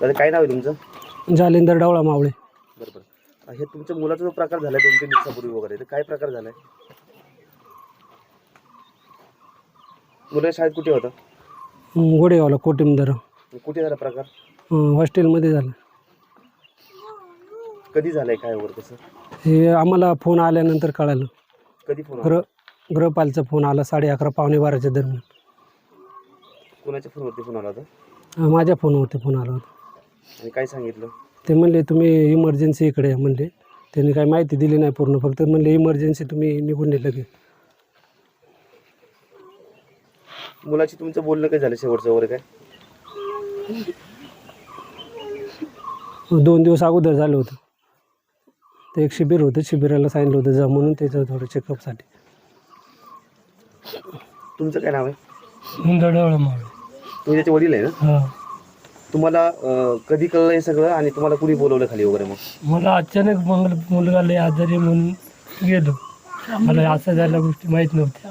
दादा काय नाव आहे तुमचं? जालिंदर डावळा मावळे. बरं बरं हे तुमच्या मुलाचा जो प्रकार झाला दोन तीन दिवसापूर्वी वगैरे तर काय प्रकार झालाय? मुलं शाळेत कुठे होतं? हं, गोडेगावला कोटिमदर. कुठे झाला प्रकार? हं, हॉस्टेलमध्ये झालं. कधी झालाय काय वगैरे कसं हे आम्हाला फोन आल्यानंतर कळालं. कधी फोन आला? ग्रह गृहपालचा फोन आला साडे अकरा पावणे बाराच्या दरम्यान. कोणाच्या फोनवरती फोन आला होता? माझ्या फोनवरती फोन आला होता. आणि काय सांगितलं? ते म्हणले तुम्ही इमर्जन्सी इकडे या म्हणले. त्यांनी काही माहिती दिली नाही पूर्ण फक्त म्हणले इमर्जन्सी तुम्ही निघून ये लगेच. मुलाची तुमचं बोलणं काय झालं शेवटचं वगैरे काय? दोन दिवस अगोदर झालं होतं. ते एक शिबिर होतं शिबिराला सांगितलं होतं जा म्हणून त्याचं थोडं चेकअपसाठी तुमचं काय नाव आहे? डावळा मावळे तुम्ही त्याचे वडील आहे ना? हां. तुम्हाला अं, कधी कळलं हे सगळं आणि तुम्हाला कुणी बोलवलं खाली वगैरे मग? मला अचानक मंगल मुलगा लय आजारी म्हणून गेलो. मला असं झाल्या गोष्टी माहीत नव्हत्या.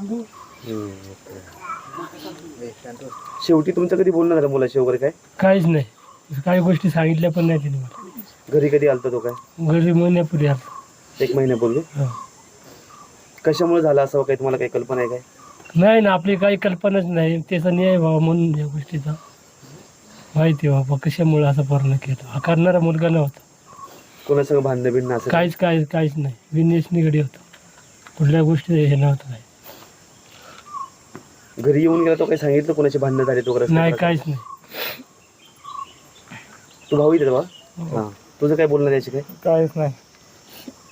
शेवटी तुमचं कधी बोलणं झालं मुलाशी वगैरे काय? काहीच नाही. काही गोष्टी सांगितल्या पण नाही तिने मला. घरी कधी आलता तो काय? घरी महिन्यापूर्वी आलो एक महिन्यापूर्वी हां. कशामुळे झालं असं काही तुम्हाला काही कल्पना आहे काय? नाही ना आपली काही कल्पनाच नाही. त्याचा न्याय व्हावा म्हणून या गोष्टीचा. माहिती व्हावा कशामुळे असं पूर्ण केलं? हा करणारा मुलगा नव्हता. कोणासंग भांडणं असं काहीच काय काहीच नाही. विनेश निगडी होता. कुठल्या गोष्टी हे नव्हतं नाही घरी येऊन गेला तो काही सांगितलं कोणाची भांडणं झाली वगैरे असं नाही काही? काहीच नाही. तू भाऊ इथे बा हां. तुझं काय बोलणं द्यायची काय काहीच नाही.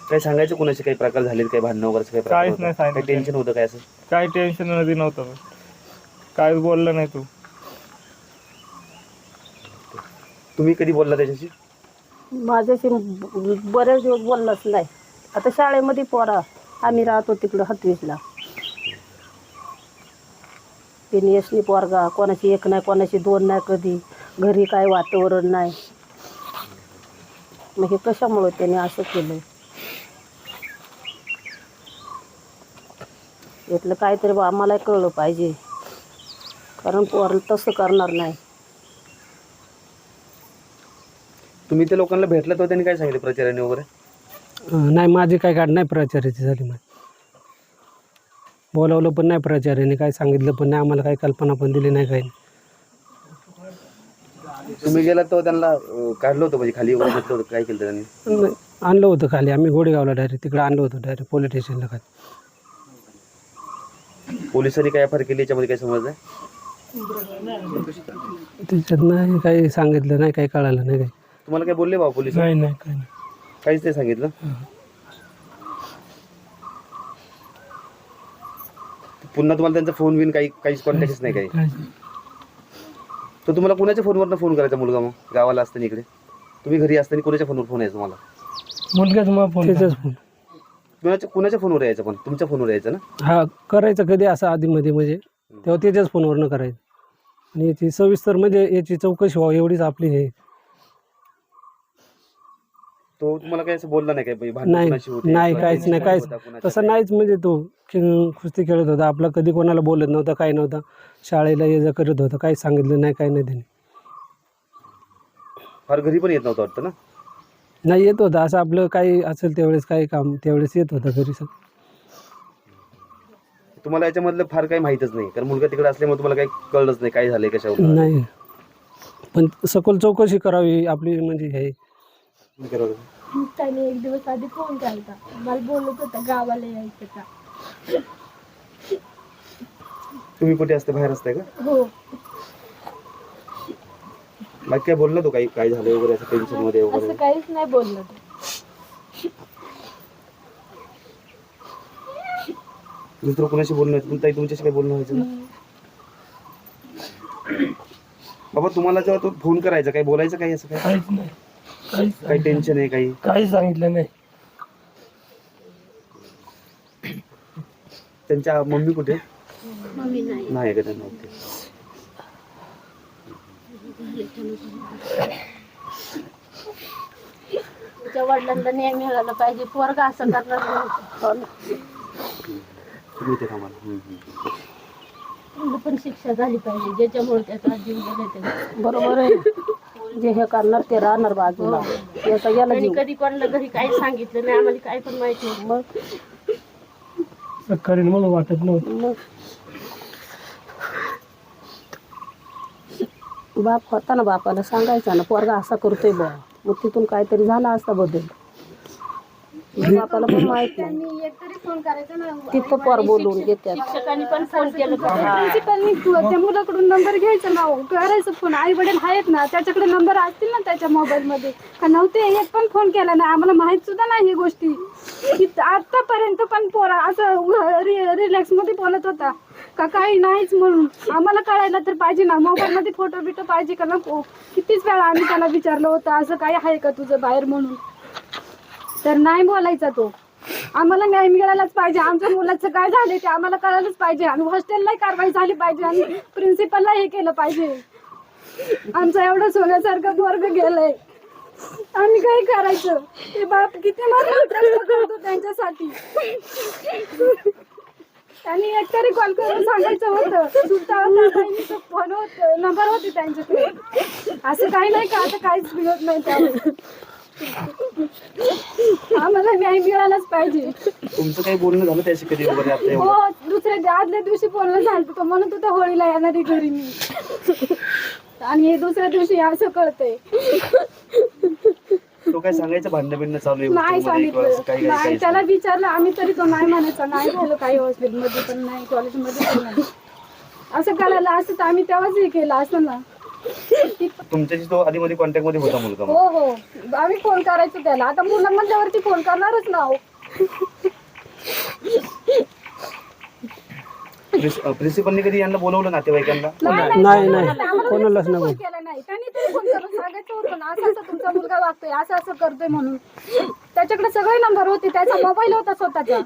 काय सांगायचं कोणाचे काही प्रकार झाले काही? भांडणं वगैरे असं काही प्रकार काहीच होता? नाही सांगितलं. काही टेन्शन होतं काय असं? काही टेन्शनमध्ये नव्हतं. काहीच बोललं नाही तू. तुम्ही कधी बोलला त्याच्याशी? माझ्याशी बऱ्याच बरेच दिवस बोललाच नाही. आता शाळेमध्ये पोरा आम्ही राहतो तिकडं हतवीसला तिने यसनी पोरगा कोणाची एक नाही कोणाची दोन नाही कधी. घरी काय वातावरण नाही. मग हे कशामुळे त्याने असं केलं? यातलं काहीतरी आम्हाला कळलं पाहिजे. कारण पोर तसं करणार नाही. तुम्ही त्या लोकांना भेटला तर त्यांनी काय सांगितलं प्रचाराने वगैरे? अं, नाही माझी काय काढ नाही प्राचार्याची झाली माझी. बोलावलं पण नाही प्राचार्याने काय सांगितलं पण नाही आम्हाला काही कल्पना पण दिली नाही काही. तुम्ही गेला तर त्यांना अं, काढलं होतं म्हणजे खाली वगैरे घेतलं होतं काय केलं होतं त्यांनी? नाही. आणलं होतं खाली. आम्ही गोडेगावला डायरेक्ट तिकडे आणलं होतं डायरेक्ट पोलीस स्टेशनला खाली. पोलिसांनी काय एफ आर केली याच्यामध्ये काय समज आहे त्याच्यात नाही काही सांगितलं नाही काही कळालं नाही काही. तुम्हाला काय बोलले बाबा पोलीस नाही नाही काही नाही. काहीच नाही सांगितलं? पुन्हा तुम्हाला त्यांचा फोन बिन काही काहीच कॉन्टॅक्टच नाही काही? काहीच नाही. तर तुम्हाला कुणाच्या फोनवरनं फोन करायचा मुलगा मग? गावाला असताना इकडे? तुम्ही घरी असताना कुणाच्या फोनवर फोन यायचा तुम्हाला? मुलगाच मग फोन त्याचाच फोन. कुणाच्या कुणाच्या फोनवर यायचं पण? तुमच्या फोनवर यायचं ना? हा करायचं कधी असं आधीमध्ये म्हणजे. तेव्हा त्याच्याच फोनवरनं करायचं. आणि याची सविस्तर म्हणजे याची चौकशी व्हावी एवढीच आपली हे. तो तुम्हाला काही असं बोलला नाही काय भांडण नाही नाही काहीच नाही काहीच तसं काही? नाहीच म्हणजे तो खेळ- कुस्ती खेळत होता. आपला कधी कोणाला बोलत नव्हता काही नव्हता. शाळेला ये जा करत होता. काही सांगितलं नाही काही नाही त्याने. फार घरी पण येत नव्हतं वाटतं ना? नाही येत होतं. असं आपलं काही असेल त्यावेळेस काही काम त्यावेळेस येत होतं घरी सग तुम्हाला याच्यामधलं फार काही माहीतच नाही. कारण मुलगा तिकडे असल्यामुळे तुम्हाला काही कळलंच नाही काय झालंय कशावर नाही. पण सखोल चौकशी करावी आपली म्हणजे हे. त्याने एक दिवस आधी फोन केला मला बोलत होता गावाला यायचं का? तुम्ही कुठे असते? बाहेर असताय का? हो. बाकी काय बोलला तो? काही काय झालं वगैरे? असं टेन्शनमध्ये असं वगैरे? काहीच नाही बोललं तो. दुसरं कुणाशी बोलणं व्हायचं ताई तुमच्याशी काही बोलणं व्हायचं ना बाबा तुम्हाला जेव्हा तो फोन करायचा काही बोलायचं काही असं काय काहीच नाही. काही टेन्शन आहे काही. काही सांगितलं नाही. त्यांच्या मम्मी कुठे? मम्मी नाही. नाही का त्यांना? ओके. तिच्या वडिलांना न्याय मिळाला पाहिजे. पोरगा असं करणार नव्हतं तुम्ही इथे थांबा ना. हम्म, हम्म. त्यांना पण शिक्षा झाली पाहिजे. ज्याच्यामुळे त्याचा जीव गेला बरोबर आहे. जे हे करणार ते राहणार बाजूला. आणि जीव. कधी कोणाला घरी काही सांगितलं नाही आम्हाला काही पण माहीत नाही. मग? करीन मला वाटत नव्हतं. मग? बाप होता ना बापाला सांगायचा ना पोरगा असा करतोय बा. मग तिथून काहीतरी झाला असता बदल. बापाला पण माहीत नाही. ना. तिथं पोर बोलवून घेतात. शिक्षकांनी पण फोन केलं प्रिन्सिपलनी त्या मुलाकडून नंबर घ्यायचा ना हो. करायचं फोन आई वडील आहेत ना त्याच्याकडे नंबर असतील ना त्याच्या मोबाईल मध्ये. का नव्हते एक पण फोन केला नाही. आम्हाला माहीत सुद्धा नाही ही गोष्टी. आतापर्यंत पण पोरा असं रिलॅक्समध्ये बोलत होता. का काही नाहीच म्हणून. आम्हाला कळायला तर पाहिजे ना. मोबाईल मध्ये फोटो बिटो पाहिजे का नको? कितीच वेळा आम्ही त्याला विचारलं होतं असं काय आहे का तुझं बाहेर म्हणून? तर नाही बोलायचा तो. आम्हाला न्याय मिळालाच पाहिजे. आमच्या मुलाचं काय झाले ते आम्हाला कळायलाच पाहिजे. आणि हॉस्टेलला कारवाई झाली पाहिजे आणि प्रिन्सिपलला हे केलं पाहिजे. आमचं एवढं सोन्यासारखं वर्ग गेलाय. आम्ही काय करायचं? ते बाप किती मरण कष्ट करतो त्यांच्यासाठी. त्यांनी एकतरी कॉल करून सांगायचं होतं. सुलताबाईंचं फोन होत नंबर होते त्यांच्याकडे. असं काही नाही का? आता काहीच मिळत नाही त्यावर. आम्हाला न्याय मिळालाच पाहिजे. तुमचं काही बोलणं झालं त्याशी कधी वगैरे आता एवढं? हो दुसऱ्या आदल्या दिवशी बोलणं झालं होतं. म्हणत होतं होळीला येणार आहे घरी मी. आणि हे दुसऱ्या दिवशी असं कळतंय तो काय सांगायचं? भांडण बिंडणं चालू आहे नाही सांगितलं. काही नाही काही त्याला विचारलं. आम्ही तरी तो नाही म्हणायचा. नाही झालं काही हॉस्पिटलमध्ये पण नाही कॉलेजमध्ये पण नाही. असं करायला असं तर आम्ही तेव्हाच हे केलं असं ना. तुमच्याशी तो आधी मध्ये कॉन्टॅक्टमध्ये होता मुलगा मग. हो हो. आम्ही फोन करायचो त्याला. आता मुलं म्हणल्यावरती फोन करणारच ना हो. प्रिन्सिपलने कधी यांना बोलवलं नातेवाईकांना? नाही नाही, नाही. आम्हाला कोणालाच फोन नाही. केला नाही. त्यांनी तरी फोन करून सांगायचं होतं ना असं असं तुमचा मुलगा वागतोय असं असं करतोय म्हणून. त्याच्याकडे सगळे नंबर होते त्याचा मोबाईल होता स्वतःचा.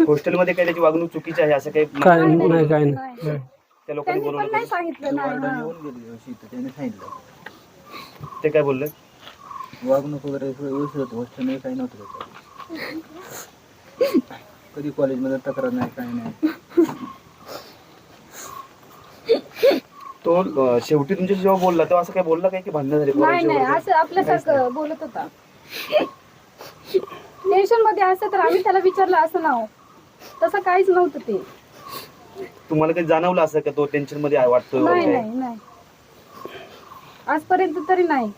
हॉस्टेलमध्ये काही त्याची वागणूक चुकीची आहे असं काही काय नाही, नाही काय नाही. नाही. त्या लोकांनी त्यांनी पण बोलवलं नाही? सांगितलं हा. त्याने सांगितलं. ते काय बोलले? वागणूक वगैरे सगळं व्यवस्थित होतं हॉस्टेलमध्ये काही नव्हतं कधी कॉलेजमध्ये तक्रार नाही काही नाही. तो अं, शेवटी तुमच्याशी जेव्हा बोलला तेव्हा असं काय बोलला काय की भांडणं झाली नाही पोरांची नाही वगैरे? असं आपल्यासारखं बोलत होता. टेन्शनमध्ये असं तर आम्ही त्याला विचारलं असं नाव. तसं काहीच नव्हतं ते. तुम्हाला काही जाणवलं असं का तो टेन्शनमध्ये आहे वाटतोय नाही वगैरे? नाही नाही आजपर्यंत तरी नाही.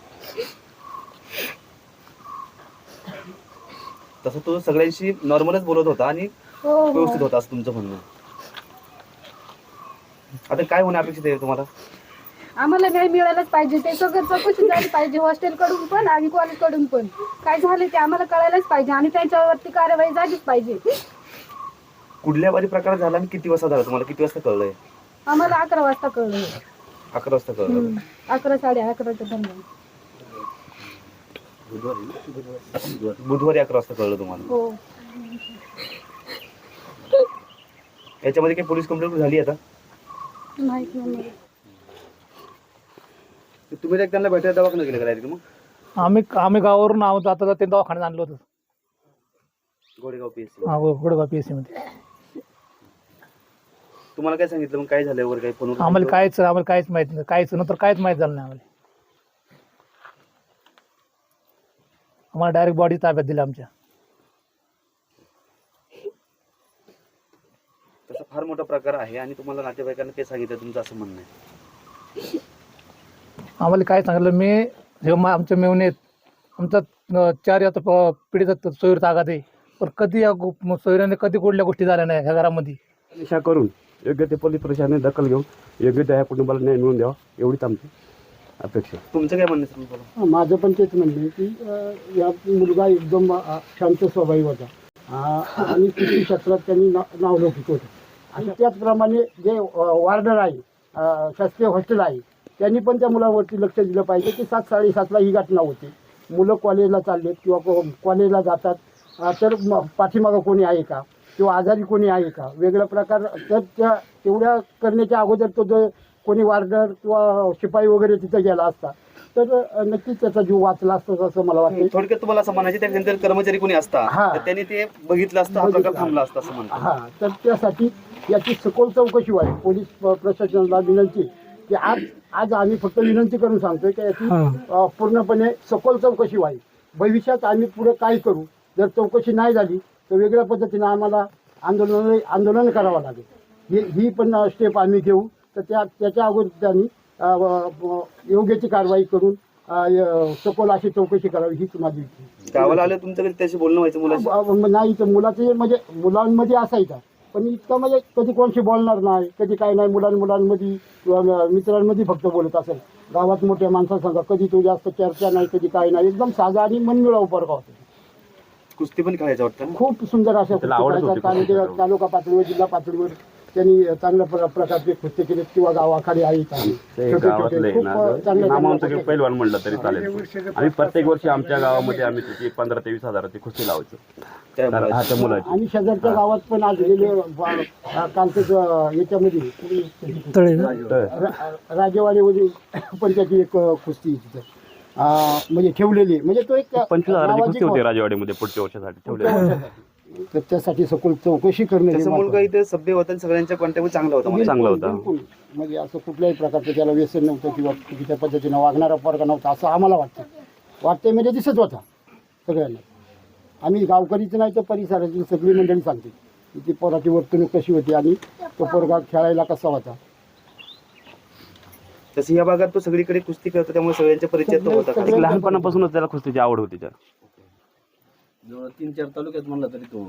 तसं तो सगळ्यांशी नॉर्मलच बोलत होता आणि हो हो. व्यवस्थित होता असं तुमचं म्हणणं. आता काय होणं अपेक्षित आहे तुम्हाला? आम्हाला न्याय मिळायलाच पाहिजे. ते सगळं चौकशी झाली पाहिजे हॉस्टेल कडून पण आणि कॉलेजकडून पण. काय झाले ते आम्हाला कळायलाच पाहिजे आणि त्याच्यावरती कार्यवाही झालीच पाहिजे. कुठल्या वारी प्रकार झाला आणि किती वाजता झाला? तुम्हाला किती वाजता कळलंय? आम्हाला अकरा वाजता कळलं. अकरा वाजता कळलं. हम्म. अकरा साडे अकराच्या दरम्यान बुधवारी अकरा वाजता कळलं तुम्हाला. हो. याच्यामध्ये काही पोलीस कंप्लेंट झाली आता? माहीत नाही मला. तुम्ही त्यांना भेटायला दवाखाना गेले का direct मग? आम्ही आम्ही गावावरून आहोत आता ते दवाखान्यात आणलं होतं. गोडेगाव पीएससी हा गोडगाव पी एस सी मध्ये. तुम्हाला काय सांगितलं? मग काय झालं वगैरे काही फोनवर आम्हाला काहीच आम्हाला काहीच माहीत नाही. काहीच नंतर काहीच माहीत झालं नाही आम्हाला. आम्हाला डायरेक्ट बॉडी ताब्यात दिली आमच्या. तसा फार मोठा प्रकार आहे आणि तुम्हाला नातेवाईकांना ते सांगितलं तुमचं असं म्हणणं आहे. आम्हाला काय सांगितलं मी हे मा- आमच्या मेवणीत आमचा अं, चार आता प- पिढीचा सोयीर तागात आहे. पण कधी या गो- सोयऱ्याने कधी कुठल्या गोष्टी झाल्या नाही ह्या घरामध्ये? करून. योग्य ते पोलीस प्रशासनाने दखल घेऊन योग्य त्या कुटुंबाला न्याय मिळवून द्यावा एवढीच आमची अपेक्षा आहे. तुमचं काय म्हणणं आहे. माझं पण तेच म्हणणं आहे की अ, या मुलगा एकदम अ, शांत स्वभावी होता. आणि कृषी क्षेत्रात त्यांनी ना- नावलौकिक होतं. आणि त्याचप्रमाणे जे अ, वार्डर आहे अ, शासकीय हॉस्टेल आहे त्यांनी पण त्या मुलावरती लक्ष दिलं पाहिजे की सात साडेसातला ही घटना होते. मुलं कॉलेजला चाललेत किंवा को- कॉलेजला जातात. अ, तर म- पाठीमागं कोणी आहे का? किंवा आजारी कोणी आहे का? वेगळा प्रकार तर त्या तेवढ्या करण्याच्या अगोदर तो जो कोणी वार्डर किंवा शिपाई वगैरे तिथं गेला असता तर नक्कीच त्याचा जीव वाचला असता असं मला वाटतं. थोडक्यात तुम्हाला असं म्हणायचे त्यानंतर कर्मचारी कोणी असता हा. तर त्यांनी ते बघितलं असतं हा प्रकार. थांबला असता असं म्हणतात. हा. तर त्यासाठी याची सखोल चौकशी व्हावी. पोलीस प्रशासनाला विनंती की आज आज आम्ही फक्त विनंती करून सांगतोय की याची पूर्णपणे सखोल चौकशी व्हावी. भविष्यात आम्ही पुढे काय करू? जर चौकशी नाही झाली तर वेगळ्या पद्धतीनं आम्हाला आंदोलन आंदोलन करावं लागेल. ही ही पण स्टेप आम्ही घेऊ. तर त्या त्याच्या अगोदर त्यांनी अ, व- योग्य ती कारवाई करून सखोल अशी चौकशी करावी हीच माझी. गावाला आलं तुमच्याकडे त्याशी बोलणं व्हायचं अ, नाही तर मुलाचे म्हणजे मुलांमध्ये असायचा. पण इतकं म्हणजे कधी कोणशी बोलणार नाही कधी काय नाही मुलां मुलांमध्ये किंवा मित्रांमध्ये फक्त बोलत असेल. गावात मोठ्या माणसांसंग कधी तो जास्त चर्चा नाही कधी काय नाही एकदम साधा आणि मनमिळाऊ पोरगा होता कुस्ती पण खेळायचं वाटतं खूप सुंदर अशा त्याला तालुक्या कुस्ती. तालुका पातळीवर जिल्हा पातळीवर त्यांनी चांगल्या प्र- प्रकारचे कुस्ती केले. किंवा गावाखाली आहेत ते छोटे छोटे गावातले खूप ना चांगल्या चांगल्या नामांतर कुस्त्या. पैलवान म्हणलं तरी चालेल. आम्ही प्रत्येक वर्षी आमच्या गावामध्ये आम्ही त्याची पंधरा ते वीस हजाराची खुशी लावायचो. त्या तर हा मुलाशी. त्या मुलाची. आणि शेजारच्या गावात पण आज गेले कालच याच्यामध्ये. तळे. रा- राजेवाडीमध्ये पण त्याची एक अ, कुस्ती आहे तिथं. म्हणजे ठेवलेली. म्हणजे तो एक पंचवीस हजाराची नावाची कुस्ती होती राजवाडीमध्ये पुढच्या वर्षासाठी ठेवले. तर त्यासाठी सखोल चौकशी करणे त्याचा मुलगा. इथे सभ्य होता आणि सगळ्यांच्या कॉन्टॅक्ट चांगला होता मला. चांगला होता. बिलकुल. म्हणजे असं कुठल्याही प्रकारचं त्याला व्यसन नव्हतं किंवा चुकीच्या पद्धतीनं वागणारा पोरगा नव्हता असं आम्हाला वाटतं वाटतंय म्हणजे दिसत होता सगळ्यांना आम्ही गावकरीच नाही तर परिसराची सगळी मंडळी सांगते की ती पोराची वर्तणूक कशी होती आणि तो पोरगा खेळायला कसा होता तसं या भागात तो सगळीकडे कुस्ती करतो त्यामुळे सगळ्यांच्या परिचय तो होता एक लहानपणापासूनच त्याला कुस्तीची आवड होती त्या जवळ तीन चार तालुक्यात म्हणलं तरी तो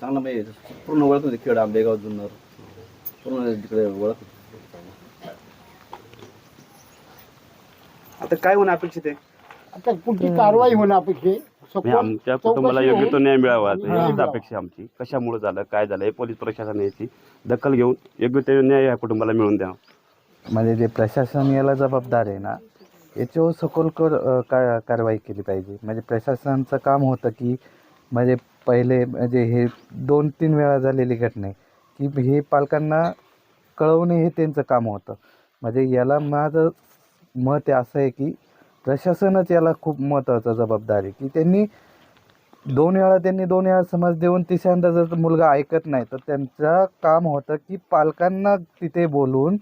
चांगला म्हणजे पूर्ण ओळख होती खेड आंबेगाव जुन्नर. पूर्ण तिकडे ओळख होती. आता काय होणं अपेक्षित आहे? आता कुठली कारवाई होणं अपेक्षित आहे. म्हणजे आमच्या कुटुंबाला योग्य तो न्याय मिळावा मिळावा. अपेक्षा आमची. कशामुळे झालं काय झालं हे पोलीस प्रशासन याची दखल घेऊन योग्य ते न्याय या कुटुंबाला मिळून द्या म्हणजे जे प्रशासन याला जबाबदार आहे ना याच्यावर सखोल कर का कारवाई केली पाहिजे. म्हणजे प्रशासनाचं काम होतं की म्हणजे पहिले म्हणजे हे दोन तीन वेळा झालेली घटना आहे की हे पालकांना कळवणे हे त्यांचं काम होतं. म्हणजे याला माझं मत असं आहे की प्रशासनच याला खूप महत्त्वाचं जबाबदार आहे की त्यांनी दोन वेळा त्यांनी दोन वेळा समज देऊन तिसऱ्यांदा जर मुलगा ऐकत नाही तर त्यांचं काम होतं की पालकांना तिथे बोलून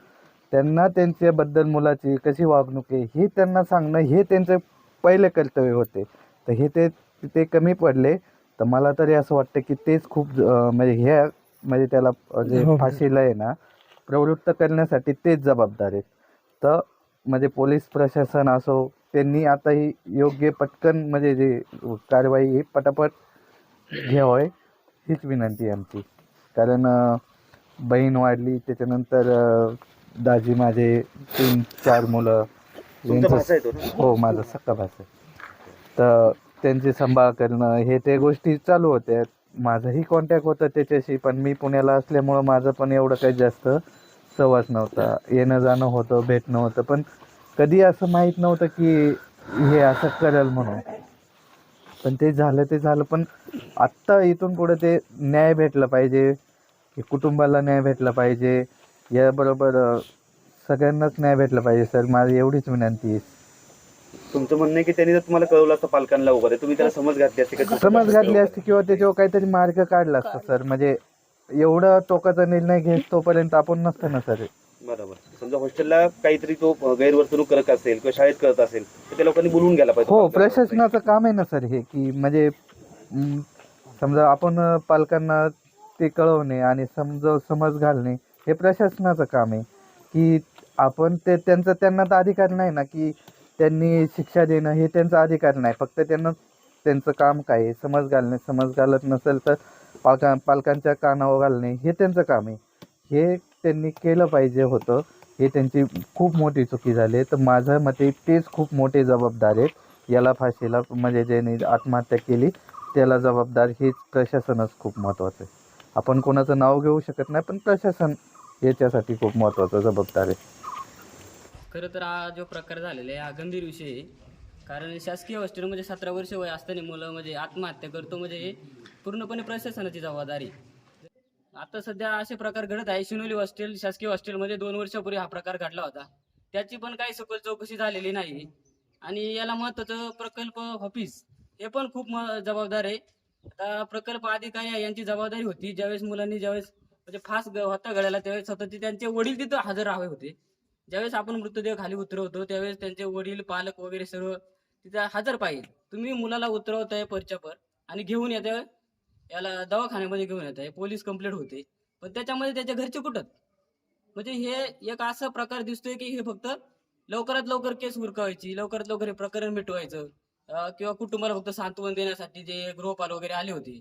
त्यांना त्यांच्याबद्दल मुलाची कशी वागणूक आहे हे त्यांना सांगणं हे त्यांचं पहिले कर्तव्य होते. तर हे ते ते कमी पडले. तर मला तरी असं वाटतं की तेच खूप म्हणजे हे म्हणजे त्याला जे हो. फाशीला आहे ना प्रवृत्त करण्यासाठी तेच जबाबदार आहेत. तर म्हणजे पोलीस प्रशासन असो त्यांनी आता ही योग्य पटकन म्हणजे जे कारवाई ही पटापट घ्यावं हीच विनंती आहे आमची. कारण बहीण वाढली त्याच्यानंतर दाजी माझे तीन चार मुलं. तुमचा यांचं- ना? हो माझा सक्का भाषा आहे. तर त्यांची सांभाळ करणं हे ते गोष्टी चालू होत्या. माझाही कॉन्टॅक्ट होता त्याच्याशी पण मी पुण्याला असल्यामुळं माझं पण एवढं काही जास्त सहवास नव्हता. येणं जाणं होतं भेटणं होतं. पण कधी असं माहीत नव्हतं की हे असं करेल म्हणून. पण ते झालं ते झालं. पण आत्ता इथून पुढे ते न्याय भेटला पाहिजे की कुटुंबाला न्याय भेटला पाहिजे. याबरोबर सगळ्यांनाच न्याय भेटला पाहिजे सर. माझी एवढीच विनंती आहे. तुमचं म्हणणं आहे की त्यांनी जर तुम्हाला कळवलं असतं पालकांना वगैरे तुम्ही त्याला समज घातली असते का? समज घातली असती किंवा त्याच्यावर काहीतरी मार्ग काढला असता सर. म्हणजे एवढा टोकाचा निर्णय घेत तोपर्यंत आपण नसतं ना सर. बरोबर. समजा हॉस्टेलला काहीतरी तो गैरवर्तणूक करत असेल किंवा शाळेत करत असेल तर त्या लोकांनी बोलवून घ्यायला पाहिजे. हो. प्रशासनाचं काम आहे ना सर हे की म्हणजे समजा आपण पालकांना ते कळवणे आणि समज समज घालणे हे प्रशासनाचं काम आहे की आपण ते त्यांचं त्यांना तर अधिकार नाही ना की त्यांनी शिक्षा देणं हे त्यांचा अधिकार नाही. फक्त त्यांना त्यांचं काम काय आहे? समज घालणे समज घालत नसेल तर पालका पालकांच्या कानावर घालणे हे त्यांचं काम आहे. हे त्यांनी केलं पाहिजे होतं. हे त्यांची खूप मोठी चुकी झाली आहे. तर माझ्या मते तेच खूप मोठे जबाबदार आहेत. याला फाशीला म्हणजे ज्याने आत्महत्या केली त्याला जबाबदार हेच प्रशासनच खूप महत्त्वाचं आहे. आपण कोणाचं नाव घेऊ शकत नाही पण प्रशासन याच्यासाठी खूप महत्त्वाचं जबाबदार आहे. खरं तर हा जो प्रकार झालेला आहे हा गंभीर विषय आहे. कारण शासकीय हॉस्टेलमध्ये म्हणजे सतरा वर्ष वय असताना मुलं म्हणजे आत्महत्या करतो म्हणजे हे पूर्णपणे प्रशासनाची जबाबदारी आता सध्या असे प्रकार घडत आहे शिनोली हॉस्टेल शासकीय हॉस्टेलमध्ये दोन वर्षापूर्वी हा प्रकार घडला होता. त्याची पण काही सखोल चौकशी झालेली नाही. आणि याला महत्वाचं प्रकल्प ऑफिस हे पण खूप जबाबदार आहे. आता प्रकल्प अधिकारी आहे, यांची जबाबदारी होती. ज्यावेळेस मुलांनी ज्यावेळेस म्हणजे फास होता गळ्याला त्यावेळेस स्वतः ते त्यांचे वडील तिथं हजर हवे होते. ज्यावेळेस आपण मृतदेह खाली उतरवतो त्यावेळेस त्यांचे वडील पालक वगैरे सर्व तिथे हजर पाहिजे. तुम्ही मुलाला उतरवताय परच्यापर आणि घेऊन येत याला दवाखान्यामध्ये घेऊन येताय पोलीस कंप्लेंट होते. पण त्याच्यामध्ये त्याच्या घरचे कुठं? म्हणजे हे एक असा प्रकार दिसतोय की हे फक्त लवकरात लवकर केस उरकावायची लवकरात लवकर हे प्रकरण मिटवायचं किंवा कुटुंबाला फक्त सांत्वन देण्यासाठी जे गृहपाल वगैरे आले होते.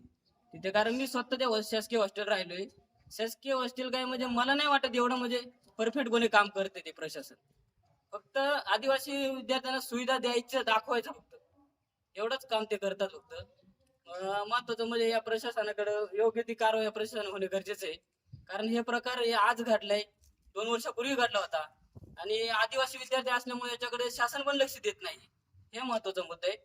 तिथे कारण मी स्वतः त्या शासकीय हॉस्टेल राहिलोय. शासकीय हॉस्टेल काय म्हणजे मला नाही वाटत एवढं म्हणजे परफेक्ट कोणी काम करते ते प्रशासन. फक्त आदिवासी विद्यार्थ्यांना सुविधा द्यायचं दाखवायचं फक्त. एवढंच काम ते करतात फक्त. महत्वाचं म्हणजे या प्रशासनाकडे योग्य ती कारवाई या प्रशासन होणे गरजेचं आहे. कारण हे प्रकार हे आज घडलाय दोन वर्षापूर्वी घडला होता. आणि आदिवासी विद्यार्थी असल्यामुळे याच्याकडे शासन पण लक्ष देत नाही. हे महत्त्वाचा मुद्दा आहे.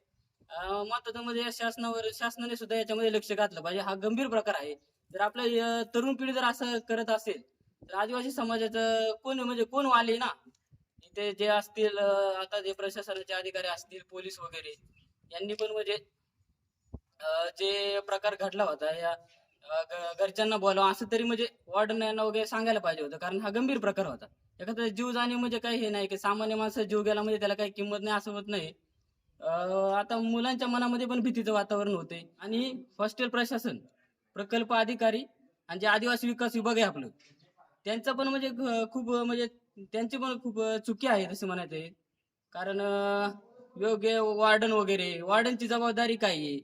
महत्वाचं म्हणजे या शासनावर शासनाने सुद्धा याच्यामध्ये लक्ष घातलं पाहिजे. हा गंभीर प्रकार आहे. जर आपलं तरुण पिढी जर असं करत असेल तर आदिवासी समाजाचं कोण म्हणजे कोण वाले ना? इथे जे असतील आता जे प्रशासनाचे अधिकारी असतील पोलीस वगैरे यांनी पण म्हणजे जे प्रकार घडला होता या घरच्यांना बोलावं असं तरी म्हणजे वॉर्डन यांना वगैरे सांगायला पाहिजे होतं कारण हा गंभीर प्रकार होता. एखादा जीव जाणे म्हणजे काही हे नाही की सामान्य माणसं जीव गेला म्हणजे त्याला काही किंमत नाही असं होत नाही. आता मुलांच्या मनामध्ये पण भीतीचं वातावरण होते. आणि हॉस्टेल प्रशासन प्रकल्प अधिकारी आणि जे आदिवासी विकास विभाग आहे आपलं. त्यांचं पण म्हणजे खूप म्हणजे त्यांची पण खूप चुकी आहे तसं म्हणायचं आहे. कारण योग्य वार्डन वगैरे वार्डनची जबाबदारी काय आहे?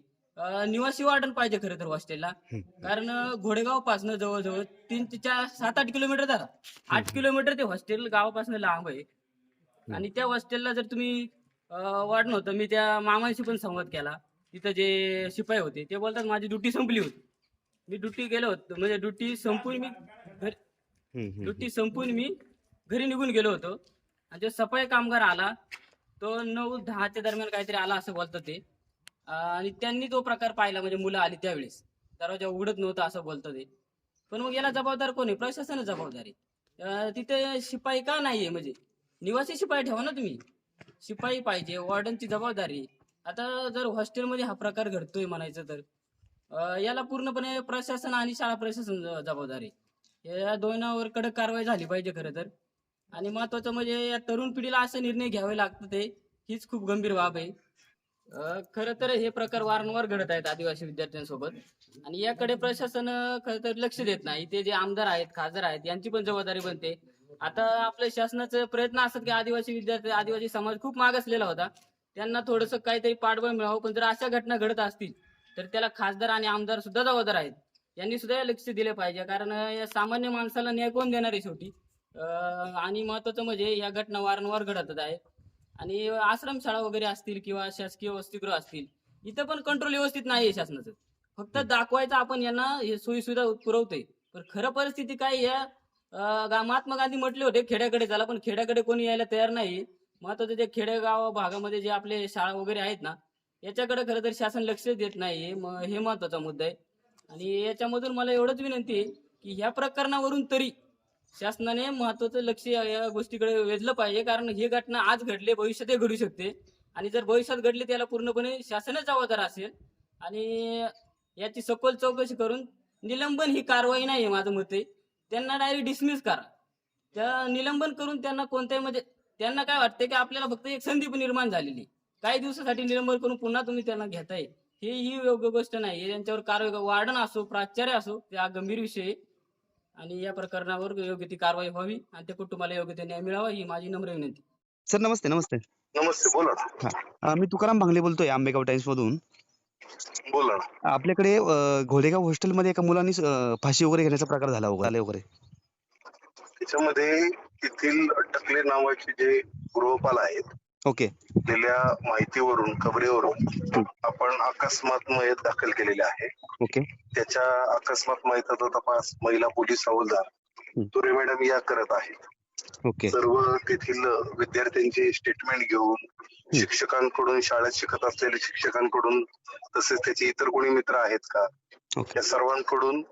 निवासी वार्डन पाहिजे खरं तर हॉस्टेलला. कारण घोडेगाव पासन जवळजवळ तीन ते चार सात आठ किलोमीटर धरा आठ किलोमीटर ते हॉस्टेल गावापासून लांब आहे. आणि त्या हॉस्टेलला जर तुम्ही वाढणं होतं मी त्या मामांशी पण संवाद केला. तिथं जे शिपाई होते ते बोलतात माझी ड्युटी संपली होती. मी ड्युटी गेलो होतो. म्हणजे ड्युटी संपून मी घरी ड्युटी संपून मी घरी निघून गेलो होतो. आणि जो सफाई कामगार आला तो नऊ दहाच्या दरम्यान काहीतरी आला असं बोलतात ते. अं, आणि त्यांनी तो प्रकार पाहिला म्हणजे मुलं आली त्यावेळेस. दरवाजा उघडत नव्हता असं बोलतं ते. पण मग याला जबाबदार कोण आहे? प्रशासनच जबाबदार आहे. अं, तिथे शिपाई का नाहीये म्हणजे? निवासी शिपाई ठेवा ना तुम्ही. शिपाई पाहिजे वॉर्डनची जबाबदारी आता जर हॉस्टेलमध्ये हा प्रकार घडतोय म्हणायचं तर? याला पूर्णपणे प्रशासन आणि शाळा प्रशासन जबाबदारी या दोनावर कडक कारवाई झाली पाहिजे खरं तर. आणि महत्वाचं म्हणजे या तरुण पिढीला असे निर्णय घ्यावे लागतात ते हीच खूप गंभीर बाब आहे. खर खरं तर हे प्रकार वारंवार घडत आहेत आदिवासी विद्यार्थ्यांसोबत. आणि याकडे प्रशासन खर खरं तर लक्ष देत नाही. ते जे आमदार आहेत खासदार आहेत यांची पण जबाबदारी बनते. आता आपल्या शासनाचे प्रयत्न असतात की आदिवासी विद्यार्थी आदिवासी समाज खूप मागासलेला होता. त्यांना थोडंसं काहीतरी पाठबळ मिळावं पण जर अशा घटना घडत असतील तर त्याला खासदार आणि आमदार सुद्धा जबाबदार आहेत. यांनी सुद्धा लक्ष दिले पाहिजे. कारण या सामान्य माणसाला न्याय कोण देणार आहे शेवटी? आणि महत्वाचं म्हणजे या घटना वारंवार घडतच आहेत. आणि आश्रमशाळा वगैरे असतील किंवा शासकीय वसतिगृह असतील इथं पण कंट्रोल व्यवस्थित नाही आहे शासनाचं. फक्त दाखवायचं आपण यांना हे सोयी सुविधा पुरवतोय. पण खरं परिस्थिती काय आहे, या महात्मा गांधी म्हटले होते खेड्याकडे झाला पण खेड्याकडे कोणी यायला तयार नाही महत्वाचं ते खेडेगाव भागामध्ये जे आपले शाळा वगैरे आहेत ना याच्याकडे खरं तर शासन लक्ष देत नाहीये. हे महत्त्वाचा मुद्दा आहे. आणि याच्यामधून मला एवढंच विनंती आहे की ह्या प्रकरणावरून तरी शासनाने महत्वाचं लक्ष या या गोष्टीकडे वेधलं पाहिजे. कारण ही घटना आज घडली भविष्यातही घडू शकते. आणि जर भविष्यात घडली त्याला पूर्णपणे शासनच जबाबदार असेल. आणि याची सखोल चौकशी करून निलंबन ही कारवाई नाही आहे माझं मत आहे. त्यांना डायरेक्ट डिसमिस करा. त्या निलंबन करून त्यांना कोणत्याही म्हणजे त्यांना काय वाटतं की आपल्याला फक्त एक संधी निर्माण झालेली काही दिवसासाठी निलंबन करून पुन्हा तुम्ही त्यांना घेताय. ही ही योग्य गोष्ट नाही. यांच्यावर कारवाई वार्डन असो प्राचार्य असो ते हा गंभीर विषय आहे. आणि या प्रकरणावर योग्य ती कारवाई व्हावी आणि त्या कुटुंबाला योग्य ते न्याय मिळावा ही माझी नम्र विनंती. सर नमस्ते नमस्ते. नमस्ते बोला मी तुकाराम भांगले बोलतोय आंबेगाव टाइम्स मधून. बोला आपल्याकडे घोडेगाव हॉस्टेलमध्ये एका मुलांनी फाशी वगैरे घेण्याचा प्रकार झाला वगैरे झाले वगैरे. त्याच्यामध्ये तेथील टकले नावाचे जे गृहपाल आहेत ओके. दिलेल्या माहितीवरून खबरीवरून आपण अकस्मात मयत दाखल केलेले आहे. ओके. त्याच्या अकस्मात मयताचा तपास महिला पोलीस हवालदार तुरे मॅडम या करत आहेत. ओके. सर्व तेथील विद्यार्थ्यांचे स्टेटमेंट घेऊन शिक्षकांकडून शाळेत शिकत असलेल्या शिक्षकांकडून तसेच त्याचे इतर कोणी मित्र आहेत का? या सर्वांकडून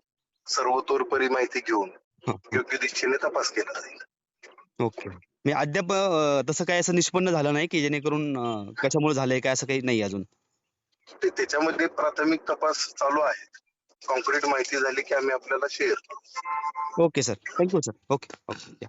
सर्वतोरपरी माहिती घेऊन. योग्य दिशेने तपास केला जाईल. ओके. मी अद्याप अं, तसं काय असं निष्पन्न झालं नाही की जेणेकरून अं, कशामुळे झालंय काय असं काही नाही अजून. ते त्याच्यामध्ये प्राथमिक तपास चालू आहे. कॉन्क्रीट माहिती झाली की आम्ही आपल्याला share okay sir thank you sir okay okay